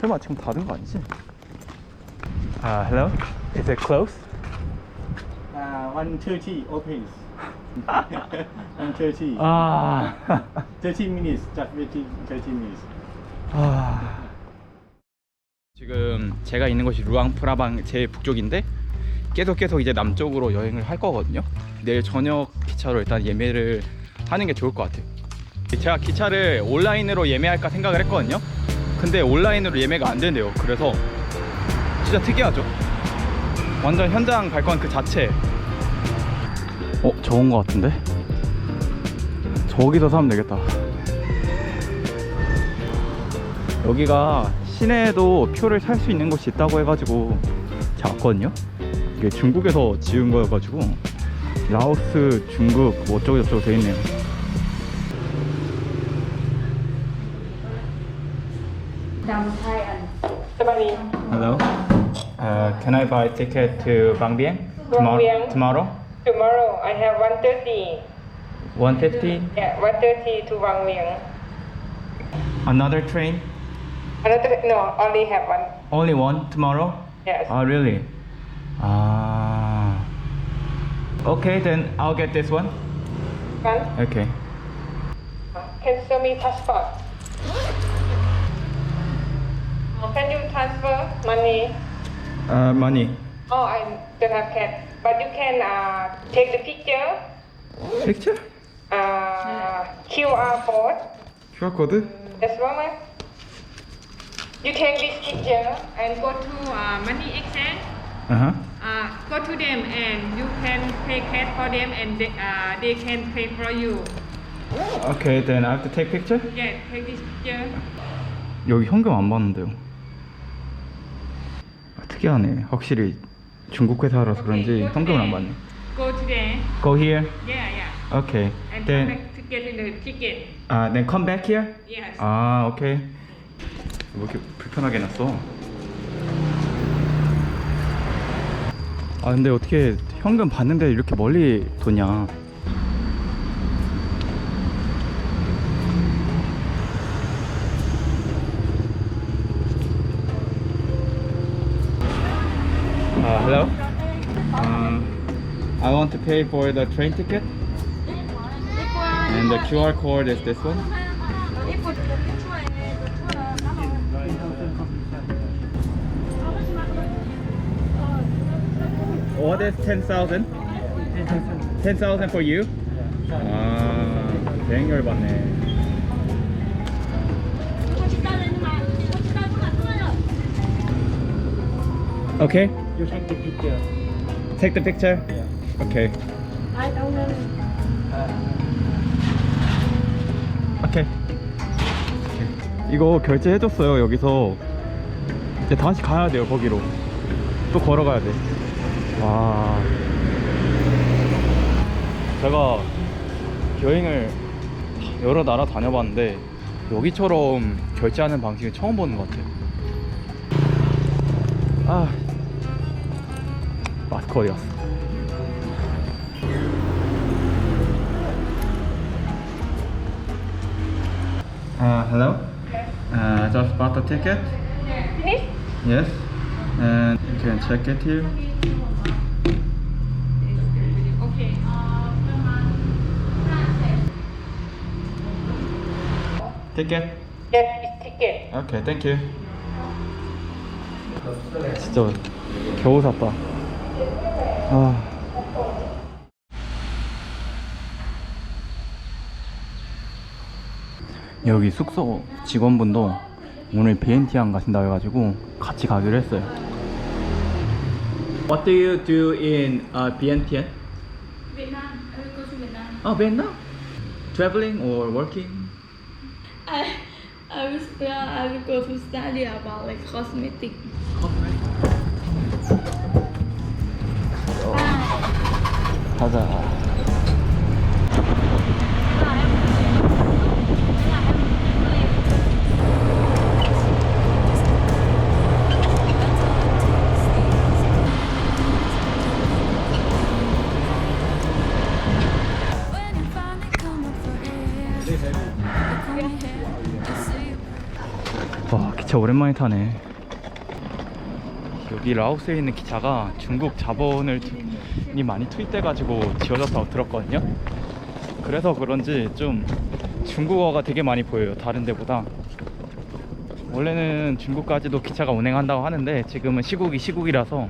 설마 지금 닫은 거 아니지? 아, hello? Is it closed? Uh, 130 opens. 130. 아, 30 minutes. Just waiting 30 minutes. 아. 지금 제가 있는 곳이 루앙프라방 제일 북쪽인데 계속 계속 이제 남쪽으로 여행을 할 거거든요. 내일 저녁 기차로 일단 예매를 하는 게 좋을 것 같아요. 제가 기차를 온라인으로 예매할까 생각을 했거든요. 근데 온라인으로 예매가 안 된대요. 그래서 진짜 특이하죠. 완전 현장 갈건그 자체. 어, 저건 것 같은데? 저기서 사면 되겠다. 여기가 시내에도 표를 살 수 있는 곳이 있다고 해가지고 제가 왔거든요. 이게 중국에서 지은 거여가지고 라오스, 중국 뭐 어쩌고 저쩌고 돼 있네요. Hello. Uh, can I buy a ticket to Bang Bieng tomorrow? Bieng? Tomorrow? Tomorrow I have 130. 150. Yeah, 130 to Wang Liang. Another train? Another no, only have one. Only one tomorrow? Yes. Oh, really? Ah. Okay, then I'll get this one. One. Okay. Can you show me passport? Can you transfer money? Uh, money. Oh, I don't have cash. But you can uh, take the picture. Picture? Uh, QR code. QR code? That's one. You take this picture and go to uh, money exchange. Uh huh. Uh, go to them and you can pay cash for them and they, uh, they can pay for you. Okay, then I have to take picture? Yeah, take this picture. 여기 현금 안 받는데요. 아, 특이하네. 확실히 중국 회사라서 그런지 현금을 안. 받네. Go to there. Go here. Yeah, yeah. Okay. And come Then back to get the ticket. uh, then come back here. Yes. 아, 오케이. 왜 이렇게 불편하게 놨어? 아, 근데 어떻게 현금 받는데 이렇게 멀리 도냐? Uh, hello. Um, I want to pay for the train ticket, and the QR code is this one. What is 10,000? 10,000 for you? 아, 대행 열받네. Okay, You take the picture. take the picture. Okay. 오케이. 이거 결제해줬어요 여기서 이제 다시 가야 돼요 거기로 또 걸어가야 돼. 와. 제가 여행을 여러 나라 다녀봤는데 여기처럼 결제하는 방식은 처음 보는 것 같아요. 아, 마스크 어디 갔어? Uh, hello. Uh, just bought the ticket. Finish? Yes. And you can check it here. Okay. Ticket. Yes, it's ticket. Okay, thank you. 진짜 겨우 샀다. 아. 여기 숙소 직원분도 오늘 비엔티안 가신다 해가지고 같이 가기로 했어요. What do you do in uh, Vientiane? Vietnam. I will go to Vietnam. Oh, Vietnam. Traveling or working? I I will uh, I will go to study about like cosmetic. See 와 기차 오랜만에 타네 여기 라오스에 있는 기차가 중국 자본을 많이 투입돼 가지고 지어졌다고 들었거든요. 그래서 그런지 좀 중국어가 되게 많이 보여요 다른 데보다. 원래는 중국까지도 기차가 운행한다고 하는데 지금은 시국이 시국이라서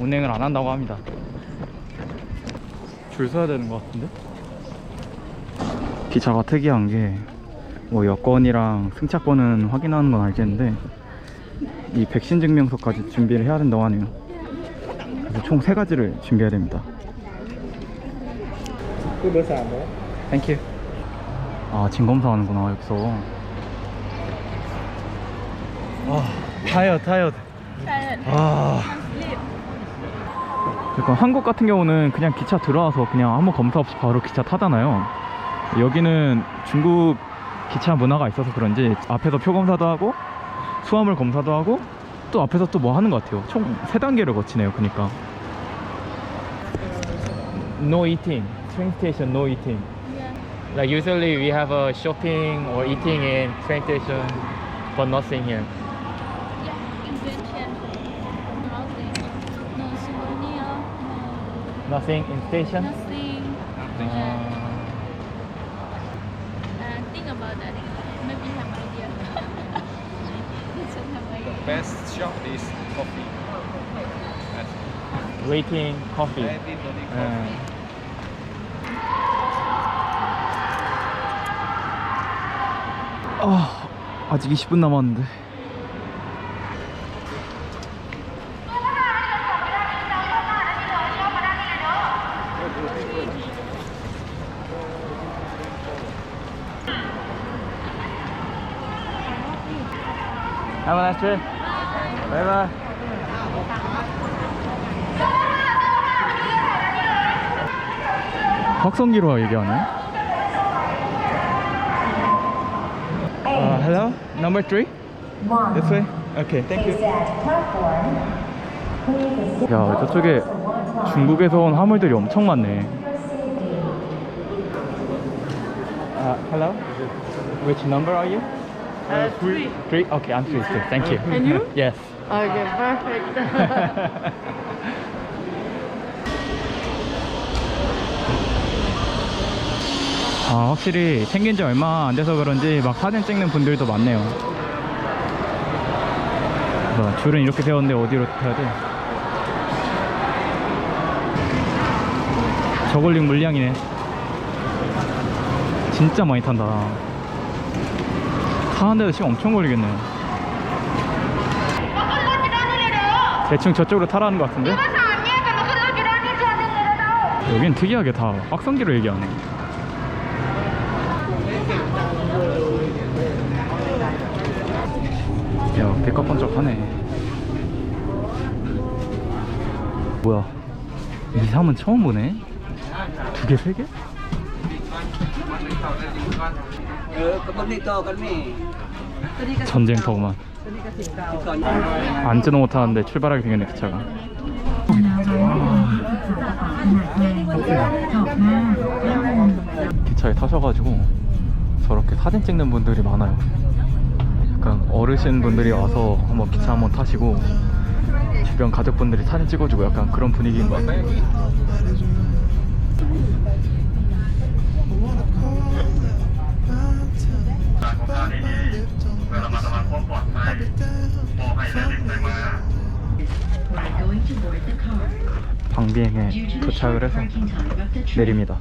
운행을 안 한다고 합니다. 줄 서야 되는 것 같은데? 기차가 특이한 게 뭐 여권이랑 승차권은 확인하는 건 알겠는데 이 백신 증명서까지 준비를 해야 된다고 하네요. 그래서 총세 가지를 준비해야 됩니다. 땡큐. 아, 짐 검사 하는구나, 여기서. 아, 타이어, 타이어. 아. 그러니까 한국 같은 경우는 그냥 기차 들어와서 그냥 아무 검사 없이 바로 기차 타잖아요. 여기는 중국 기차 문화가 있어서 그런지 앞에서 표 검사도 하고 수화물 검사도 하고 또 앞에서 또 뭐 하는 것 같아요. 총세 단계를 거치네요. 그러니까. No eating. Train station no eating. Like usually we have a shopping or eating in train station, but nothing here. Nothing. Nothing in station. nothing. Uh, Uh, think about that. Best shop is coffee. waiting coffee. Everybody 예. coffee. 아, 아직 20분 남았는데. Have a nice trip. 확성기로 얘기하네. Uh, hello, number three. This way. Okay, thank you. 야, 저쪽에 중국에서 온 화물들이 엄청 많네. Uh, hello. Which number are you? Uh, three. Three. Okay, I'm three too. Thank you. And you? yes. Okay, perfect. 아, 확실히 생긴 지 얼마 안 돼서 그런지 막 사진 찍는 분들도 많네요. 뭐야, 줄은 이렇게 세웠는데 어디로 타야 돼? 저걸링 물량이네. 진짜 많이 탄다. 타는데도 시간 엄청 걸리겠네. 대충 저쪽으로 타라는 것 같은데? 여긴 특이하게 다 확성기로 얘기하네. 야, 백합번쩍하네. 뭐야? 이 삶은 처음 보네? 두 개, 세 개? 전쟁터구만. 앉지도 못하는데 출발하게 생겼네, 기차가. 기차에 타셔가지고 저렇게 사진 찍는 분들이 많아요. 약간 어르신 분들이 와서 한번 기차 한번 타시고 주변 가족분들이 사진 찍어주고 약간 그런 분위기인 것 같아요. 방비행에 도착을 해서 내립니다.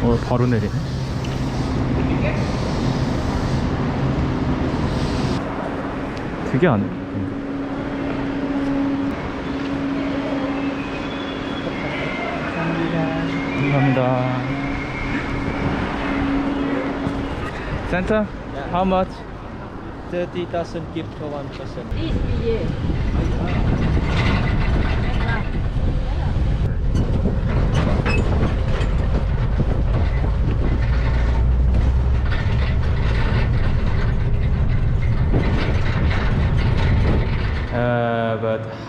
어, 바로 내리네. 특이하네. 감사합니다. 센터? How much? 30,000 kip for one person. Uh,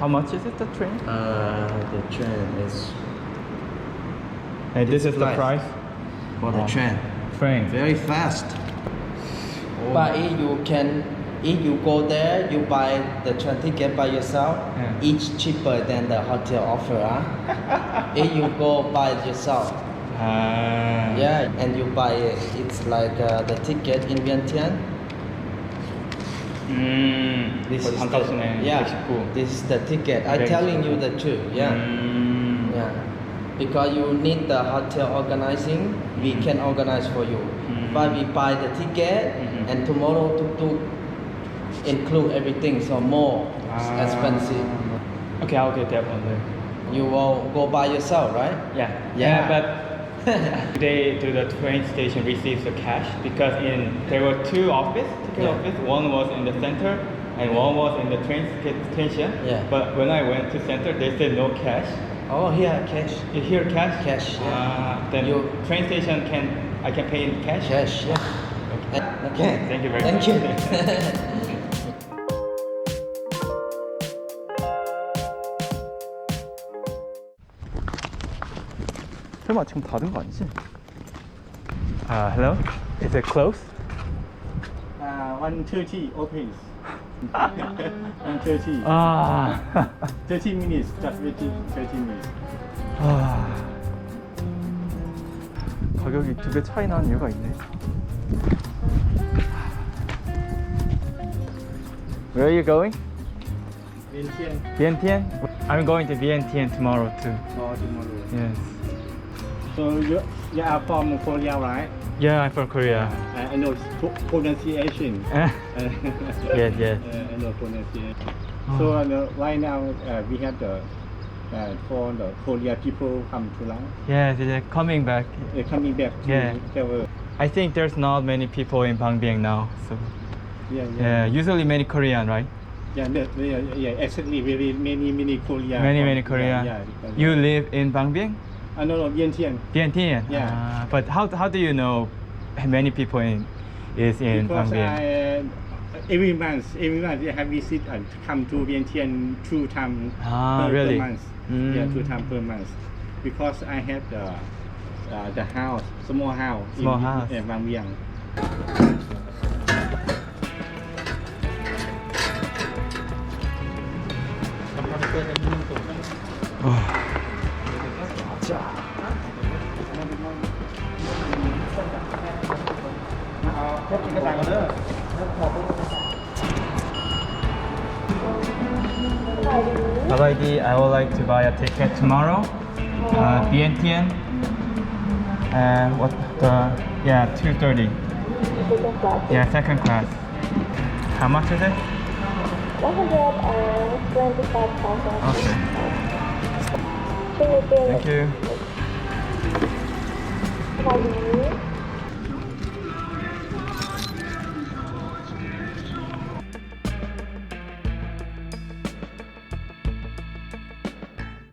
much is it the train? Uh, the train is And this is the price for the Oh. train. train. Very fast. But if you can, if you go there, you buy the train ticket by yourself. Yeah. Each cheaper than the hotel offer. Huh? if you go by yourself, 아. yeah, and you buy it, it's like uh, the ticket in Vientiane. Mm. This is the, yeah, this is the ticket. I'm telling you the truth. Yeah, mm. yeah. Because you need the hotel organizing, we mm. can organize for you. Mm. But we buy the ticket, -hmm. and tomorrow to, to include everything, so more ah. expensive. Okay, I'll get that one. You will go by yourself, right? Yeah. Yeah, yeah but they to the train station receives the cash because in there were two office ticket Yeah. office. One was in the center and one was in the train station. Yeah. But when I went to center, they said no cash. Oh, here, cash. You hear cash? Cash, yeah. Ah, then You- train station can I can pay in cash. Cash, yeah. Okay. okay. Thank you very Thank much. you. 설마 지금 닫은 거 아니지? 아, hello? Is it closed? Uh, 130 opens. 130. 아. 30 minutes. Just waiting 30 minutes. 아. 가격이 두 배 차이 나는 이유가 있네. Where are you going? Vientiane Vientiane? I'm going to Vientiane tomorrow too. or tomorrow. Yes. So you, you are from Korea, right? Yeah, I'm from Korea. I, I know pro- pronunciation. yes, yes. Uh, I know pronunciation. So uh, right now uh, we have the uh, for the Korea people come to Laos. Yes, they're coming back. They're coming back to Yeah. travel. I think there's not many people in Bang Bieng now. So Yeah, yeah, yeah. usually many Korean, right? Yeah, yeah, yeah, yeah, exactly. Very many, many Korea. Many, many Korean. Yeah, yeah. You live in Bang Bieng? Uh, no, no, Vientiane. Vientiane. Yeah. Ah, but how how do you know many people in is in Because? I, uh, every month, every month I have visit and come to Vientiane two times Ah, per, really? per month. Mm. Yeah, two times per month. Because I have the uh, the house, small house. Small in, house. In Bang. I would like to buy a ticket tomorrow. Uh, Vientiane. Uh, what the? Yeah, 2:30. Yeah, second class. How much is it? 125,000. Okay. Thank you. Hawaii.